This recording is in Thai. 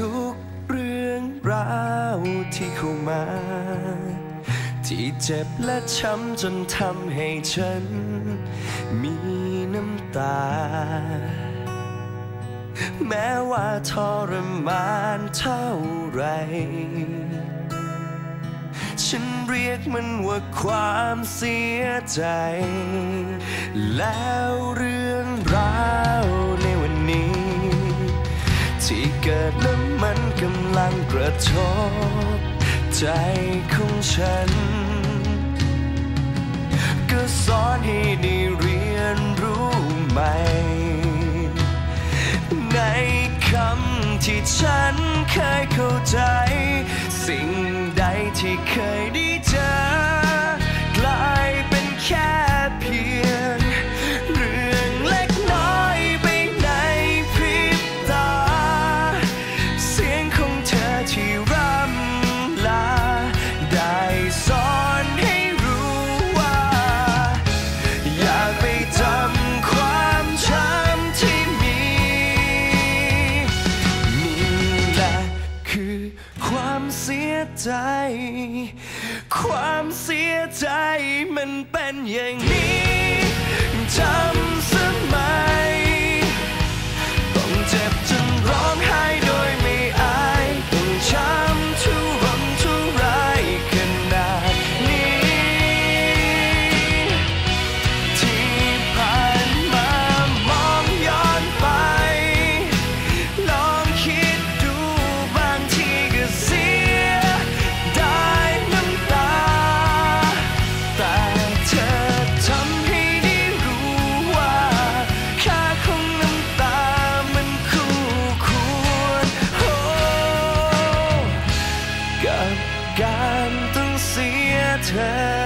ทุกเรื่องราวที่เข้ามา ที่เจ็บและช้ำจนทำให้ฉัน มีน้ำตา แม้ว่าทรมานเท่าไร ฉันเรียกมันว่าความเสียใจ แล้วเรื่อ กิดแล้วมันกำลังกระทบใจของฉัน ก็สอนให้ได้เรียนรู้ใหม่ ในคำที่ฉันเคยเข้าใจ สิ่งใดที่เคย ความเสียใจ ความเสียใจมันเป็นอย่างนี้จำสมัย return.